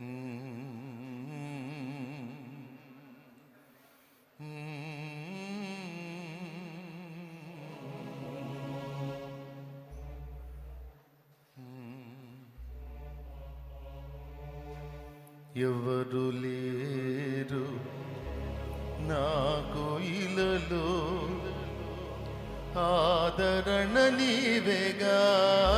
ఎవరు లేరు నాకు ఇలలో. ఆదరణ నీవేగా.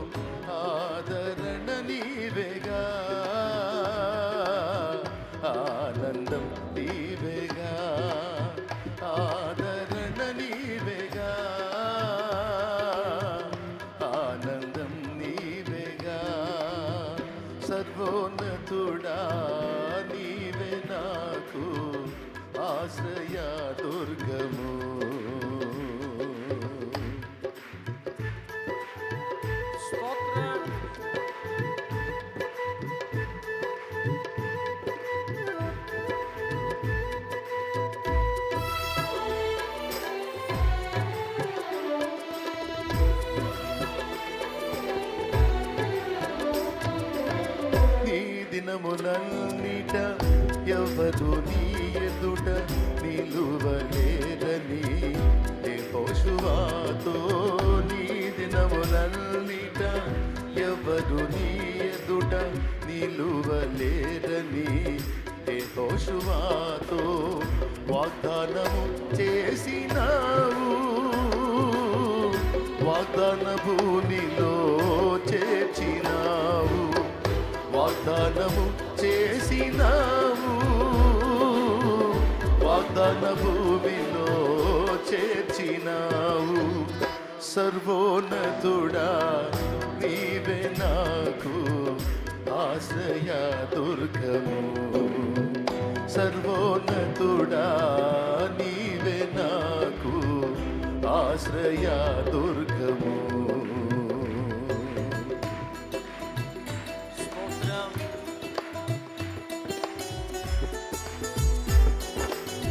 సర్వోన్నతుడా ఎవరు నీ ఎదుట నిలువలేరని ఏ వాగ్దానము చేసినావు. వాగ్దాన భూమిలో చేర్చినావు. వాగ్దానము చేసినావు. వాగ్దాన భూమిలో చేర్చినావు. సర్వోన్నతుడా నీవే నాకు ఆశయ దుర్గము. సర్వోన్నతుడా నీవే నాకు ఆశ్రయ దుర్గము.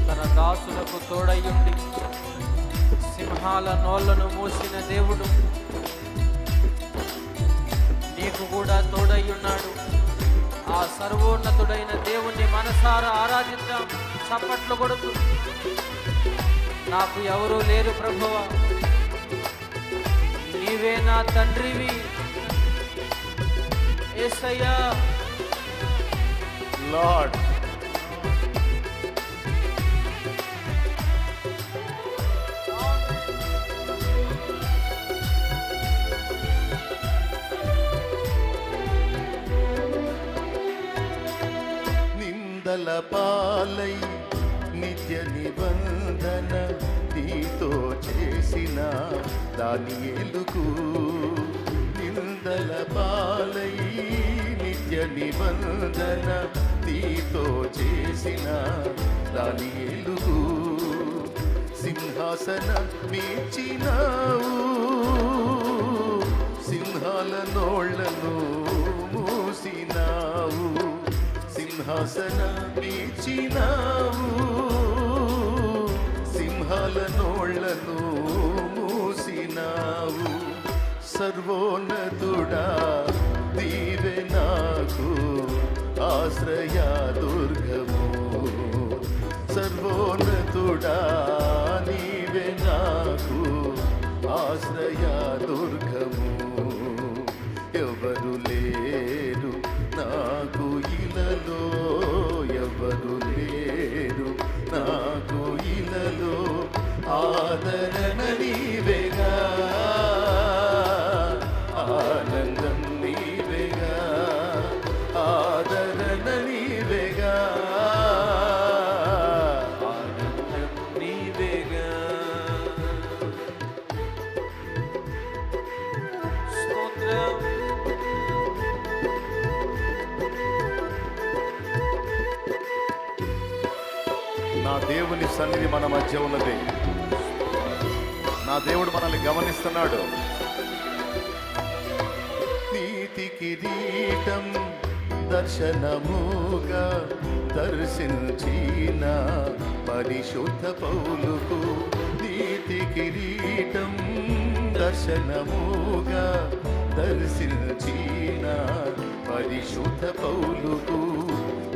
తన దాసులకు తోడయ్యుండి సింహాల నోళ్ళను మూసిన దేవుడు సర్వోన్నతుడైన దేవుణ్ణి మనసారా ఆరాధిద్దాం. చప్పట్లు కొడుతూ. నాకు ఎవరూ లేరు ప్రభువ. నీవే నా తండ్రివి. ఏసయ్యా. లార్డ్. నిందల పాలై నిత్య నిబంధన నీతో చేసిన దాని ఎలుగు నిందల పాలై నిత్య నిబంధన నీతో చేసిన దాని ఎలుగు సింహాసన మీచినావు. సింహాల నోళ్ళను సింహాసన పీచినావు సింహాల నోళ్ళను మూసినావు. సర్వోన్నతుడా నీవే నాకు. ఆశ్రయ దుర్గము సర్వోన్నతుడా నీవే నాకు. ఆశ్రయ దుర్గ నా దేవుని సన్నిధి మన మధ్య ఉన్నది. నా దేవుడు మనల్ని గమనిస్తున్నాడు. నీతి కిరీటం దర్శనముగా దర్శించిన పరిశుద్ధ పౌలుకు నీతి కిరీటం దర్శనముగా దర్శించిన పరిశుద్ధ పౌలుకు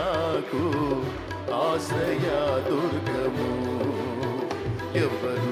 నాకు ఆశ్రయ దుర్గము. ఎవరు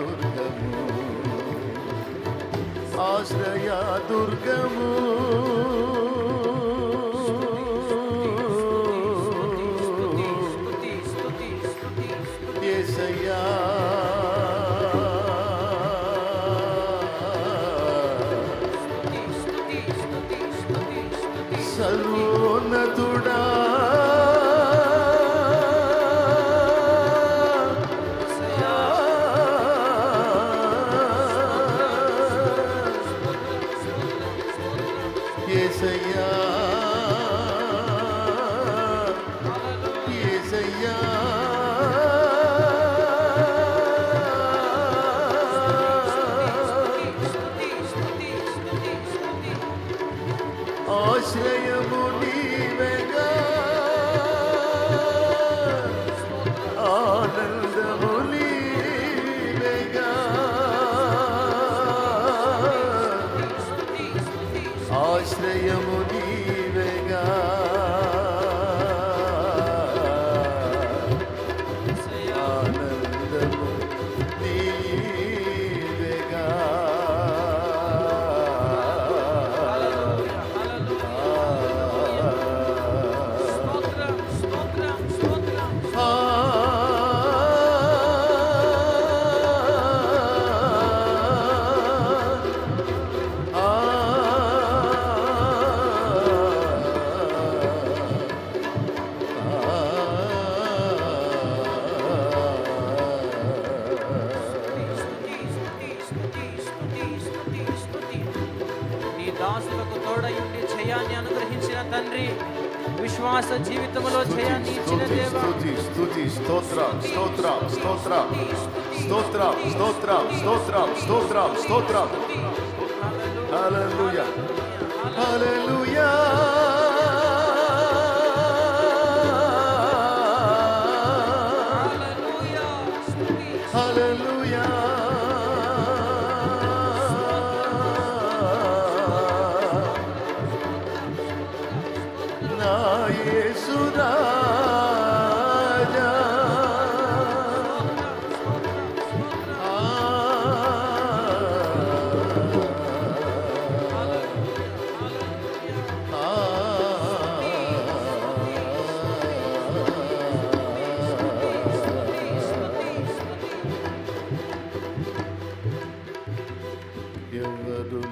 దుర్గము. ఆశ్రయ దుర్గము. స్తుతి స్తుతి başlayamın నీ దాసులకు తోడయుండి జయాన్ని అనుగ్రహించిన తండ్రి విశ్వాస జీవితంలో జయాన్ని ఇచ్చిన దేవ. స్తుతి స్తుతి స్తోత్ర స్తోత్ర స్తోత్ర స్తోత్ర స్తోత్ర స్తోత్ర స్తోత్ర స్తోత్ర. హల్లెలూయా హల్లెలూయా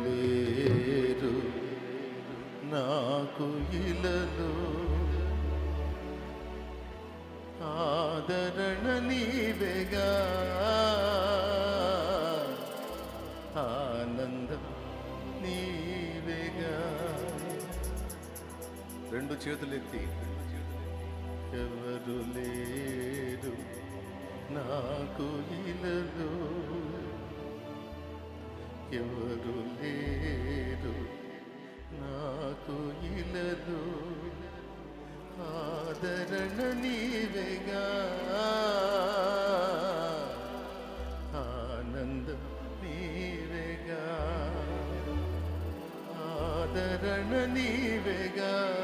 లేరు. నాకు ఇలలో ఆదరణ నీవేగా. ఆనందం నీవేగా. రెండు చేతులు ఎత్తి. ఎవరు లేరు. నాకు ఇలలో ఎవరు లేరు. నాకు ఇలదు. ఆదరణ నీవేగా. ఆనందం నీవేగా. ఆదరణ నీవేగా.